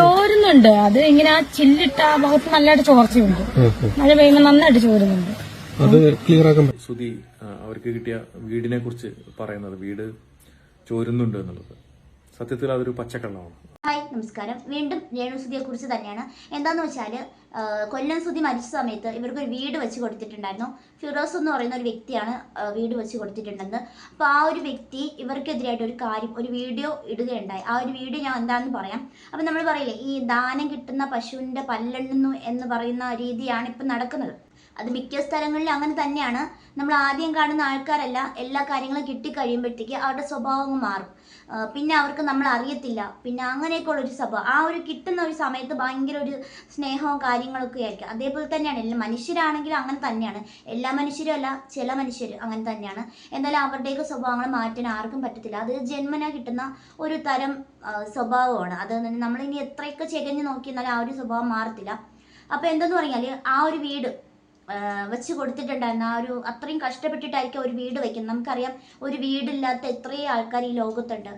ചോരുന്നുണ്ട്. അത് ഇങ്ങനെ ആ ചില്ലിട്ട ആ ഭാഗത്ത് നല്ലതായിട്ട് ചോർച്ചയുണ്ട്. മഴ പെയ്യുമ്പോൾ നന്നായിട്ട് ചോരുന്നുണ്ട്. അത് ക്ലിയർ ആക്കാൻ സുതി അവർക്ക് കിട്ടിയ വീടിനെ കുറിച്ച് പറയുന്നത് വീട് ചോരുന്നുണ്ട് എന്നുള്ളത്. സത്യത്തിൽ അതൊരു പച്ചക്കള്ളമാണ്. ഹായ് നമസ്കാരം. വീണ്ടും രേണുസുതിയെ കുറിച്ച് തന്നെയാണ്. എന്താന്ന് വെച്ചാൽ കൊല്ലം സുതി മരിച്ച സമയത്ത് ഇവർക്ക് ഒരു വീട് വെച്ച് കൊടുത്തിട്ടുണ്ടായിരുന്നു. ഫിറോസ് എന്ന് പറയുന്ന ഒരു വ്യക്തിയാണ് വീട് വെച്ച് കൊടുത്തിട്ടുണ്ടെന്ന്. അപ്പോൾ ആ ഒരു വ്യക്തി ഇവർക്കെതിരായിട്ട് ഒരു കാര്യം ഒരു വീഡിയോ ഇടുകയുണ്ടായി. ആ ഒരു വീഡിയോ ഞാൻ എന്താണെന്ന് പറയാം. അപ്പം നമ്മൾ പറയില്ലേ ഈ ദാനം കിട്ടുന്ന പശുവിന്റെ പല്ലെണ്ണുന്നു എന്ന് പറയുന്ന രീതിയാണ് ഇപ്പം നടക്കുന്നത്. അത് മിക്ക സ്ഥലങ്ങളിലും അങ്ങനെ തന്നെയാണ്. നമ്മൾ ആദ്യം കാണുന്ന ആൾക്കാരല്ല എല്ലാ കാര്യങ്ങളും കിട്ടിക്കഴിയുമ്പോഴത്തേക്ക് അവരുടെ സ്വഭാവം മാറും. പിന്നെ അവർക്ക് നമ്മൾ അറിയത്തില്ല. പിന്നെ അങ്ങനെയൊക്കെ ഉള്ള ഒരു സ്വഭാവം. ആ ഒരു കിട്ടുന്ന ഒരു സമയത്ത് ഭയങ്കര ഒരു സ്നേഹവും കാര്യങ്ങളൊക്കെ ആയിരിക്കും. അതേപോലെ തന്നെയാണ്. എല്ലാ മനുഷ്യരാണെങ്കിലും അങ്ങനെ തന്നെയാണ്. എല്ലാ മനുഷ്യരും അല്ല ചില മനുഷ്യർ അങ്ങനെ തന്നെയാണ്. എന്നാലും അവരുടെയൊക്കെ സ്വഭാവങ്ങൾ മാറ്റാൻ ആർക്കും പറ്റത്തില്ല. അത് ജന്മന കിട്ടുന്ന ഒരു തരം സ്വഭാവമാണ്. അത് നമ്മളിനി എത്രയൊക്കെ ചെകഞ്ഞ് നോക്കിയെന്നാലും ആ ഒരു സ്വഭാവം മാറത്തില്ല. അപ്പോൾ എന്തെന്ന് പറഞ്ഞാൽ ആ ഒരു വീട് വെച്ച് കൊടുത്തിട്ടുണ്ടായിരുന്നു. ആ ഒരു അത്രയും കഷ്ടപ്പെട്ടിട്ടായിരിക്കും ഒരു വീട് വെക്കുന്നത്. നമുക്കറിയാം ഒരു വീടില്ലാത്ത എത്രയും ആൾക്കാർ ഈ ലോകത്തുണ്ട്.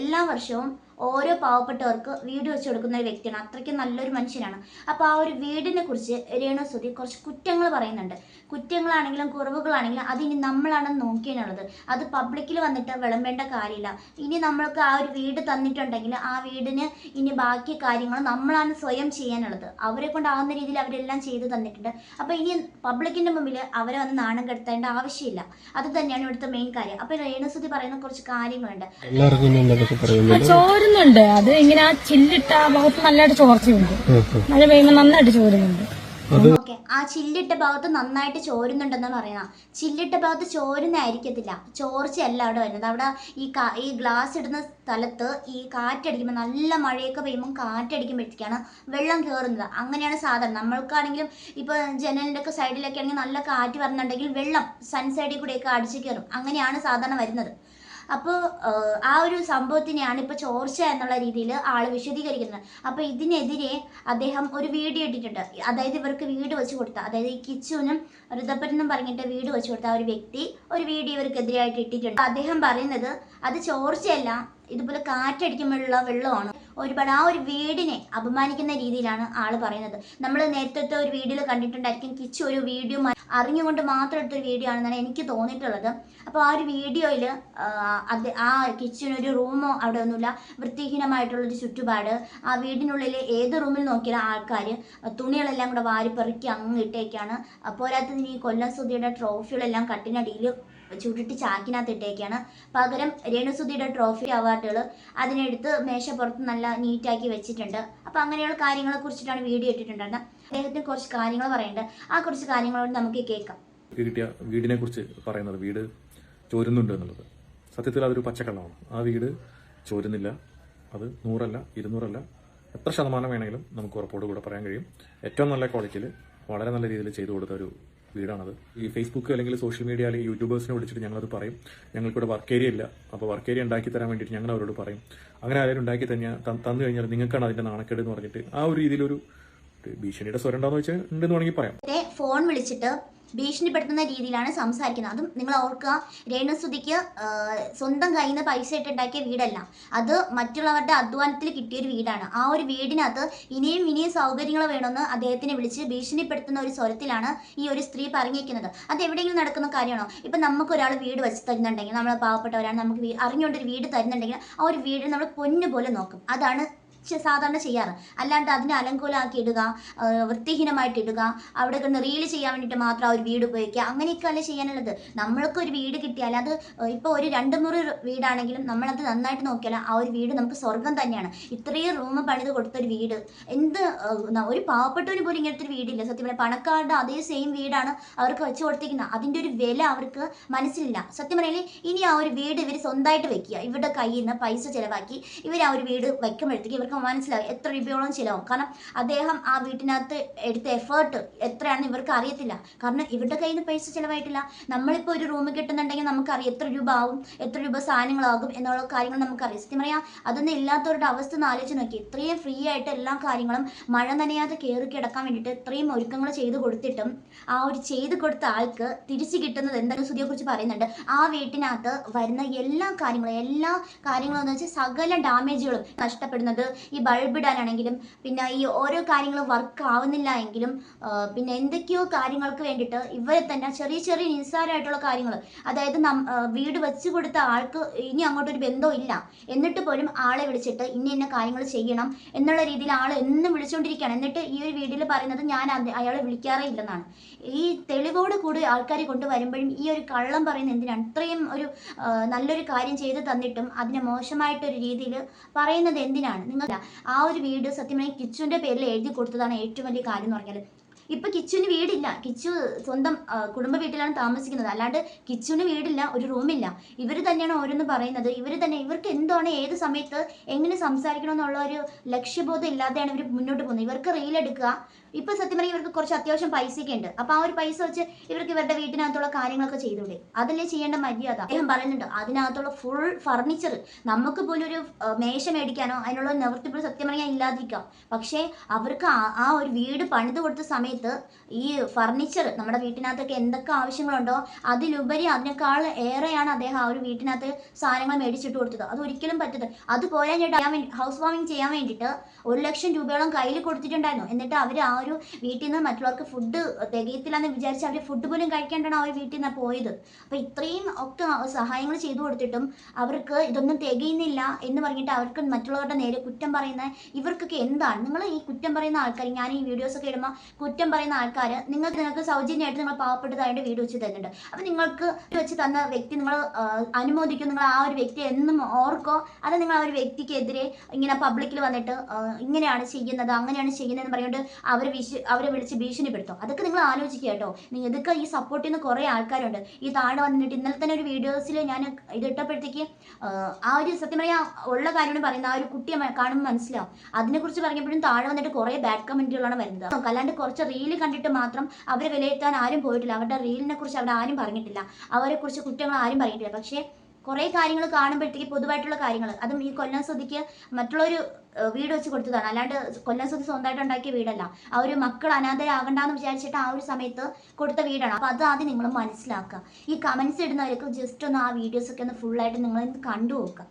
എല്ലാ വർഷവും ഓരോ പാവപ്പെട്ടവർക്ക് വീട് വെച്ച് കൊടുക്കുന്ന ഒരു വ്യക്തിയാണ്. അത്രയ്ക്ക് നല്ലൊരു മനുഷ്യനാണ്. അപ്പോൾ ആ ഒരു വീടിനെ കുറിച്ച് രേണു സുധി കുറച്ച് കുറ്റങ്ങൾ പറയുന്നുണ്ട്. കുറ്റങ്ങളാണെങ്കിലും കുറവുകളാണെങ്കിലും അതിനി നമ്മളാണ് നോക്കിയെന്നുള്ളത്. അത് പബ്ലിക്കിൽ വന്നിട്ട് വിളമ്പേണ്ട കാര്യമില്ല. ഇനി നമ്മൾക്ക് ആ ഒരു വീട് തന്നിട്ടുണ്ടെങ്കിൽ ആ വീടിന് ഇനി ബാക്കി കാര്യങ്ങൾ നമ്മളാണ് സ്വയം ചെയ്യാനുള്ളത്. അവരെ കൊണ്ടാവുന്ന രീതിയിൽ അവരെല്ലാം ചെയ്തു തന്നിട്ടുണ്ട്. അപ്പോൾ ഇനി പബ്ലിക്കിന്റെ മുമ്പിൽ അവരെ വന്ന് നാണം കെടുത്തേണ്ട ആവശ്യമില്ല. അത് തന്നെയാണ് ഇവിടുത്തെ മെയിൻ കാര്യം. അപ്പോൾ രേണുസുതി പറയുന്ന കുറച്ച് കാര്യങ്ങളുണ്ട്. പറയുന്നുണ്ട് ചോരുന്നുണ്ട്. അത് ഇങ്ങനെ ആ ചില്ലിട്ട ആ ഭാഗത്ത് നല്ലതായിട്ട് ചോർച്ചയുണ്ട്. മഴ പെയ്യുമ്പോൾ നന്നായിട്ട് ചോരുന്നുണ്ട്. ഓക്കെ. ആ ചില്ലിട്ട ഭാഗത്ത് നന്നായിട്ട് ചോരുന്നുണ്ടെന്ന് പറയുന്ന ചില്ലിട്ട ഭാഗത്ത് ചോരുന്നായിരിക്കത്തില്ല ചോർച്ചയല്ല അവിടെ വരുന്നത്. അവിടെ ഈ കാ- ഈ ഗ്ലാസ് ഇടുന്ന സ്ഥലത്ത് ഈ കാറ്റടിക്കുമ്പോൾ നല്ല മഴയൊക്കെ പെയ്യുമ്പോൾ കാറ്റടിക്കുമ്പോഴത്തേക്കാണ് വെള്ളം കയറുന്നത് അങ്ങനെയാണ് സാധാരണ. നമ്മൾക്കാണെങ്കിലും ഇപ്പോൾ ജനലിന്റെ ഒക്കെ സൈഡിലൊക്കെ ആണെങ്കിൽ നല്ല കാറ്റ് വരുന്നുണ്ടെങ്കിൽ വെള്ളം സൺ സൈഡിൽ കൂടെയൊക്കെ അടിച്ചു കയറും അങ്ങനെയാണ് സാധാരണ വരുന്നത്. അപ്പോൾ ആ ഒരു സംഭവത്തിനെയാണ് ഇപ്പോൾ ചോർച്ച എന്നുള്ള രീതിയിൽ ആൾ വിശദീകരിക്കുന്നത്. അപ്പോൾ ഇതിനെതിരെ അദ്ദേഹം ഒരു വീഡിയോ ഇട്ടിട്ടുണ്ട്. അതായത് ഇവർക്ക് വീട് വെച്ച് കൊടുത്ത അതായത് ഈ കിച്ചുവിനും ഋതപ്പനെന്നും പറഞ്ഞിട്ട് വീട് വെച്ച് കൊടുത്ത ആ ഒരു വ്യക്തി ഒരു വീഡിയോ ഇവർക്കെതിരായിട്ട് ഇട്ടിട്ടുണ്ട്. അദ്ദേഹം പറയുന്നത് അത് ചോർച്ചയല്ല ഇതുപോലെ കാറ്റടിക്കുമ്പോഴുള്ള വെള്ളമാണ്. ഒരുപാട് ആ ഒരു വീടിനെ അപമാനിക്കുന്ന രീതിയിലാണ് ആൾ പറയുന്നത്. നമ്മൾ നേരത്തെ ഒരു വീഡിയോയിൽ കണ്ടിട്ടുണ്ടായിരിക്കും കിച്ചു ഒരു വീഡിയോ അറിഞ്ഞുകൊണ്ട് മാത്രം എടുത്തൊരു വീഡിയോ ആണെന്നാണ് എനിക്ക് തോന്നിയിട്ടുള്ളത്. അപ്പോൾ ആ ഒരു വീഡിയോയിൽ അത് ആ കിച്ചനൊരു റൂമോ അവിടെ ഒന്നുമില്ല. വൃത്തിഹീനമായിട്ടുള്ളൊരു ചുറ്റുപാട്. ആ വീടിനുള്ളിൽ ഏത് റൂമിൽ നോക്കിയാലും ആൾക്കാർ തുണികളെല്ലാം കൂടെ വാരി പെറുക്കി അങ്ങ് ഇട്ടേക്കാണ്. പോരാത്തതിന് ഈ കൊല്ലം സുധിയുടെ ട്രോഫികളെല്ലാം കട്ടിനടിയിൽ ചുരുട്ടി ചാക്കിനകത്ത് ഇട്ടേക്കാണ്. പകരം രേണുസുധിയുടെ ട്രോഫി അവാർഡുകൾ അതിനെടുത്ത് മേശപ്പുറത്ത് നല്ല നീറ്റാക്കി വെച്ചിട്ടുണ്ട്. അപ്പോൾ അങ്ങനെയുള്ള കാര്യങ്ങളെ കുറിച്ചിട്ടാണ് വീഡിയോ ഇട്ടിട്ടുണ്ടായിരുന്നത്. അദ്ദേഹത്തിന് കുറച്ച് കാര്യങ്ങൾ പറയുന്നുണ്ട് ആ കുറച്ച് കാര്യങ്ങളോട് നമുക്ക് കേൾക്കാം. കിട്ടിയ വീടിനെ കുറിച്ച് പറയുന്നത് വീട് ചോരുന്നുണ്ട് എന്നുള്ളത്. സത്യത്തിൽ അതൊരു പച്ചക്കള്ളമാണ്. ആ വീട് ചോരുന്നില്ല. അത് നൂറല്ല ഇരുന്നൂറല്ല എത്ര ശതമാനം വേണമെങ്കിലും നമുക്ക് ഉറപ്പോട് കൂടെ പറയാൻ കഴിയും. ഏറ്റവും നല്ല ക്വാളിറ്റിയിൽ വളരെ നല്ല രീതിയിൽ ചെയ്തു കൊടുത്ത ഒരു വീടാണത് ഈ ഫേസ്ബുക്ക് അല്ലെങ്കിൽ സോഷ്യൽ മീഡിയ അല്ലെങ്കിൽ യൂട്യൂബേഴ്സിനെ വിളിച്ചിട്ട് ഞങ്ങളത് പറയും. ഞങ്ങൾക്കിവിടെ വർക്ക് ഏരിയ ഇല്ല. അപ്പോൾ വർക്ക് ഏരിയ ഉണ്ടാക്കി തരാൻ വേണ്ടിയിട്ട് ഞങ്ങൾ അവരോട് പറയും. അങ്ങനെ ആരെങ്കിലും ഉണ്ടാക്കി തന്നെ തന്നു കഴിഞ്ഞാൽ നിങ്ങൾക്കാണ് അതിന്റെ നാണക്കേട് എന്ന് പറഞ്ഞിട്ട് ആ ഒരു രീതിയിലൊരു ഭീഷണിയുടെ സ്വരം ഉണ്ടാന്ന് വെച്ചാൽ ഉണ്ടെന്ന് വേണമെങ്കിൽ പറയാം. ഫോൺ വിളിച്ചിട്ട് ഭീഷണിപ്പെടുത്തുന്ന രീതിയിലാണ് സംസാരിക്കുന്നത്. അതും നിങ്ങൾ ഓർക്കുക രേണുസുതിക്ക് സ്വന്തം കയ്യിൽ നിന്ന് പൈസ ഇട്ടുണ്ടാക്കിയ വീടല്ല. അത് മറ്റുള്ളവരുടെ അധ്വാനത്തിൽ കിട്ടിയൊരു വീടാണ്. ആ ഒരു വീടിനകത്ത് ഇനിയും ഇനിയും സൗകര്യങ്ങൾ വേണമെന്ന് അദ്ദേഹത്തിനെ വിളിച്ച് ഭീഷണിപ്പെടുത്തുന്ന ഒരു സ്വരത്തിലാണ് ഈ ഒരു സ്ത്രീ പറഞ്ഞിരിക്കുന്നത്. അത് എവിടെയെങ്കിലും നടക്കുന്ന കാര്യമാണോ? ഇപ്പം നമുക്ക് ഒരാൾ വീട് വെച്ച് തരുന്നുണ്ടെങ്കിൽ നമ്മൾ പാവപ്പെട്ടവരാണ് നമുക്ക് അറിഞ്ഞുകൊണ്ടൊരു വീട് തരുന്നുണ്ടെങ്കിൽ ആ ഒരു വീട് നമ്മൾ പൊന്നു പോലെ നോക്കും. അതാണ് സാധാരണ ചെയ്യാറ്. അല്ലാണ്ട് അതിനെ അലങ്കൂലമാക്കി ഇടുക വൃത്തിഹീനമായിട്ട് ഇടുക അവിടെ കിടന്ന് റീൽ ചെയ്യാൻ വേണ്ടിയിട്ട് മാത്രം ആ ഒരു വീട് ഉപയോഗിക്കുക അങ്ങനെയൊക്കെ അല്ലേ ചെയ്യാനുള്ളത്. നമ്മൾക്ക് ഒരു വീട് കിട്ടിയാൽ അത് ഇപ്പോൾ ഒരു രണ്ട് മുറി വീടാണെങ്കിലും നമ്മളത് നന്നായിട്ട് നോക്കിയാൽ ആ ഒരു വീട് നമുക്ക് സ്വർഗം തന്നെയാണ്. ഇത്രയും റൂം പണിത് കൊടുത്തൊരു വീട്. എന്ത് ഒരു പാവപ്പെട്ടവന് പോലും ഇങ്ങനത്തെ ഒരു വീടില്ല. സത്യം പറഞ്ഞാൽ പണക്കാരുടെ അതേ സെയിം വീടാണ് അവർക്ക് വെച്ച് കൊടുത്തിരിക്കുന്നത് അതിന്റെ ഒരു വില അവർക്ക് മനസ്സിലില്ല. സത്യം പറഞ്ഞാൽ ഇനി ആ ഒരു വീട് ഇവർ സ്വന്തമായിട്ട് വെക്കുക. ഇവരുടെ കയ്യിൽ നിന്ന് പൈസ ചിലവാക്കി ഇവർ ആ ഒരു വീട് വയ്ക്കുമ്പോഴത്തേക്ക് ഇവർക്ക് മനസ്സിലാവും എത്ര രൂപയോളം ചിലവും കാരണം അദ്ദേഹം ആ വീട്ടിനകത്ത് എടുത്ത എഫേർട്ട് എത്രയാണെന്ന് ഇവർക്ക് അറിയത്തില്ല. കാരണം ഇവരുടെ കയ്യിൽ നിന്ന് പൈസ ചിലവായിട്ടില്ല. നമ്മളിപ്പോൾ ഒരു റൂം കിട്ടുന്നുണ്ടെങ്കിൽ നമുക്കറിയാം എത്ര രൂപ ആവും എത്ര രൂപ സാധനങ്ങളാകും എന്നുള്ള കാര്യങ്ങൾ നമുക്കറിയാം. സത്യം പറയാം അതൊന്നും ഇല്ലാത്തവരുടെ അവസ്ഥ ഒന്ന് ആലോചിച്ച് നോക്കി. ഇത്രയും ഫ്രീ ആയിട്ട് എല്ലാ കാര്യങ്ങളും മഴ നനയാതെ കയറി കിടക്കാൻ വേണ്ടിയിട്ട് ഇത്രയും ഒരുക്കങ്ങൾ ചെയ്ത് കൊടുത്തിട്ടും ആ ഒരു ചെയ്ത് കൊടുത്ത ആൾക്ക് തിരിച്ചു കിട്ടുന്നത് എന്തെങ്കിലും സുധിയെ കുറിച്ച് പറയുന്നുണ്ട്. ആ വീട്ടിനകത്ത് വരുന്ന എല്ലാ കാര്യങ്ങളും എല്ലാ കാര്യങ്ങളും എന്ന് വെച്ചാൽ സകല ഡാമേജുകളും നഷ്ടപ്പെടുന്നത് ഈ ബൾബ് ഇടാനാണെങ്കിലും പിന്നെ ഈ ഓരോ കാര്യങ്ങളും വർക്ക് ആവുന്നില്ല എങ്കിലും പിന്നെ എന്തൊക്കെയോ കാര്യങ്ങൾക്ക് വേണ്ടിയിട്ട് ഇവരെ തന്നെ ചെറിയ ചെറിയ നിസ്സാരമായിട്ടുള്ള കാര്യങ്ങൾ അതായത് നം- വീട് വെച്ച് കൊടുത്ത ആൾക്ക് ഇനി അങ്ങോട്ടൊരു ബന്ധവും ഇല്ല. എന്നിട്ട് പോലും ആളെ വിളിച്ചിട്ട് ഇന്ന ഇന്ന കാര്യങ്ങൾ ചെയ്യണം എന്നുള്ള രീതിയിൽ ആൾ എന്നും വിളിച്ചുകൊണ്ടിരിക്കുകയാണ് എന്നിട്ട് ഈ ഒരു വീഡിയോയിൽ പറയുന്നത് ഞാൻ അയാളെ വിളിക്കാറേ ഇല്ലെന്നാണ്. ഈ തെളിവോട് കൂടി ആൾക്കാർ കൊണ്ടുവരുമ്പോഴും ഈ ഒരു കള്ളം പറയുന്നത് എന്തിനാണ് ഇത്രയും ഒരു നല്ലൊരു കാര്യം ചെയ്ത് തന്നിട്ടും അതിനെ മോശമായിട്ടൊരു രീതിയിൽ പറയുന്നത് എന്തിനാണ്? നിങ്ങൾ ആ ഒരു വീട് സത്യമായി കിച്ചുവിന്റെ പേരിൽ എഴുതി കൊടുത്തതാണ് ഏറ്റവും വലിയ കാര്യം എന്ന് പറഞ്ഞാൽ ഇപ്പൊ കിച്ചുവിന് വീടില്ല. കിച്ചു സ്വന്തം കുടുംബ വീട്ടിലാണ് താമസിക്കുന്നത്. അല്ലാണ്ട് കിച്ചുവിന് വീടില്ല ഒരു റൂമില്ല. ഇവർ തന്നെയാണ് ഓരോന്ന് പറയുന്നത്. ഇവർ തന്നെ ഇവർക്ക് എന്താണ് ഏത് സമയത്ത് എങ്ങനെ സംസാരിക്കണം എന്നുള്ള ഒരു ലക്ഷ്യബോധം ഇല്ലാതെയാണ് ഇവർ മുന്നോട്ട് പോകുന്നത്. ഇവർക്ക് റീൽ എടുക്കുക ഇപ്പൊ സത്യം പറഞ്ഞാൽ ഇവർക്ക് കുറച്ച് അത്യാവശ്യം പൈസയൊക്കെ ഉണ്ട്. അപ്പൊ ആ ഒരു പൈസ വെച്ച് ഇവർക്ക് ഇവരുടെ വീട്ടിനകത്തുള്ള കാര്യങ്ങളൊക്കെ ചെയ്തൂടെ അതല്ലേ ചെയ്യേണ്ട മര്യാദ. അദ്ദേഹം പറയുന്നുണ്ട് അതിനകത്തുള്ള ഫുൾ ഫർണിച്ചർ നമുക്ക് പോലും ഒരു മേശ മേടിക്കാനോ അതിനുള്ള നിവർത്തി പോലും സത്യം പറഞ്ഞാൽ ഇല്ലാതിരിക്കാം. പക്ഷേ അവർക്ക് ആ- ഒരു വീട് പണിത് കൊടുത്ത സമയത്ത് ഈ ഫർണിച്ചർ നമ്മുടെ വീട്ടിനകത്തൊക്കെ എന്തൊക്കെ ആവശ്യങ്ങളുണ്ടോ അതിലുപരി അതിനേക്കാൾ ഏറെയാണ് അദ്ദേഹം ആ ഒരു വീട്ടിനകത്ത് സാധനങ്ങൾ മേടിച്ചിട്ട് കൊടുത്തത്. അത് ഒരിക്കലും പറ്റത് അത് ഞാൻ ഹൗസ് വാമിങ് ചെയ്യാൻ വേണ്ടിയിട്ട് ഒരു ലക്ഷം രൂപയോളം കയ്യിൽ കൊടുത്തിട്ടുണ്ടായിരുന്നു. എന്നിട്ട് അവർ ആ ഒരു വീട്ടിൽ നിന്ന് മറ്റുള്ളവർക്ക് ഫുഡ് തികയത്തില്ല എന്ന് വിചാരിച്ച് അവർ ഫുഡ് പോലും കഴിക്കാണ്ടാണ് ഒരു വീട്ടിൽ നിന്ന് പോയത്. അപ്പോൾ ഇത്രയും ഒക്കെ സഹായങ്ങൾ ചെയ്തു കൊടുത്തിട്ടും അവർക്ക് ഇതൊന്നും തികയുന്നില്ല എന്ന് പറഞ്ഞിട്ട് അവർക്ക് മറ്റുള്ളവരുടെ നേരെ കുറ്റം പറയുന്ന ഇവർക്കൊക്കെ എന്താണ്? നിങ്ങൾ ഈ കുറ്റം പറയുന്ന ആൾക്കാർ ഞാൻ ഈ വീഡിയോസ് ഒക്കെ ഇടുമ്പോൾ കുറ്റം പറയുന്ന ആൾക്കാർ നിങ്ങൾക്ക് നിങ്ങൾക്ക് സൗജന്യമായിട്ട് നിങ്ങൾ പാവപ്പെട്ടതായിട്ട് വീട് വെച്ച് തരുന്നുണ്ട്. അപ്പം നിങ്ങൾക്ക് വെച്ച് തന്ന വ്യക്തി നിങ്ങൾ അനുമോദിക്കും. നിങ്ങൾ ആ ഒരു വ്യക്തി എന്നും ഓർക്കോ. അത് നിങ്ങൾ ആ ഒരു വ്യക്തിക്കെതിരെ ഇങ്ങനെ പബ്ലിക്കിൽ വന്നിട്ട് ഇങ്ങനെയാണ് ചെയ്യുന്നത് അങ്ങനെയാണ് ചെയ്യുന്നത് എന്ന് പറഞ്ഞുകൊണ്ട് അവരെ വിശ അവരെ വിളിച്ച് ഭീഷണിപ്പെടുത്തും. അതൊക്കെ നിങ്ങൾ ആലോചിക്കുക കേട്ടോ. ഇതൊക്കെ ഈ സപ്പോർട്ട് ചെയ്യുന്ന കുറേ ആൾക്കാരുണ്ട്. ഈ താഴെ വന്നിട്ട് ഇന്നലെ തന്നെ ഒരു വീഡിയോസിൽ ഞാൻ ഇത് ഇട്ടപ്പോഴത്തേക്ക് ആ, ഒരു സത്യം പറയാ ഉള്ള കാര്യമാണ് പറയുന്നത്. ആ ഒരു കുട്ടിയെ കാണുമ്പോൾ മനസ്സിലാവും. അതിനെക്കുറിച്ച് പറഞ്ഞപ്പോഴും താഴെ വന്നിട്ട് കുറേ ബാഡ് കമന്റുകളാണ് വരുന്നത്. അല്ലാണ്ട് കുറച്ച് റീൽ കണ്ടിട്ട് മാത്രം അവരെ വിലയിരുത്താൻ ആരും പോയിട്ടില്ല. അവരുടെ റീലിനെ കുറിച്ച് അവിടെ ആരും പറഞ്ഞിട്ടില്ല. അവരെ കുറിച്ച് കുറ്റങ്ങൾ ആരും പറഞ്ഞിട്ടില്ല. പക്ഷേ കുറേ കാര്യങ്ങൾ കാണുമ്പോഴത്തേക്ക് പൊതുവായിട്ടുള്ള കാര്യങ്ങൾ. അതും ഈ കൊല്ലം സ്വതിക്ക് മറ്റുള്ളൊരു വീട് വെച്ച് കൊടുത്തതാണ്. അല്ലാണ്ട് കൊല്ലം സ്വതി സ്വന്തമായിട്ട് ഉണ്ടാക്കിയ വീടല്ല. ആ ഒരു മക്കൾ അനാഥരാകണ്ടെന്ന് വിചാരിച്ചിട്ട് ആ ഒരു സമയത്ത് കൊടുത്ത വീടാണ്. അപ്പോൾ അത് ആദ്യം നിങ്ങൾ മനസ്സിലാക്കുക. ഈ കമൻസ് ഇടുന്നവർക്ക് ജസ്റ്റ് ഒന്ന് ആ വീഡിയോസൊക്കെ ഒന്ന് ഫുള്ളായിട്ട് നിങ്ങൾ കണ്ടു നോക്കുക.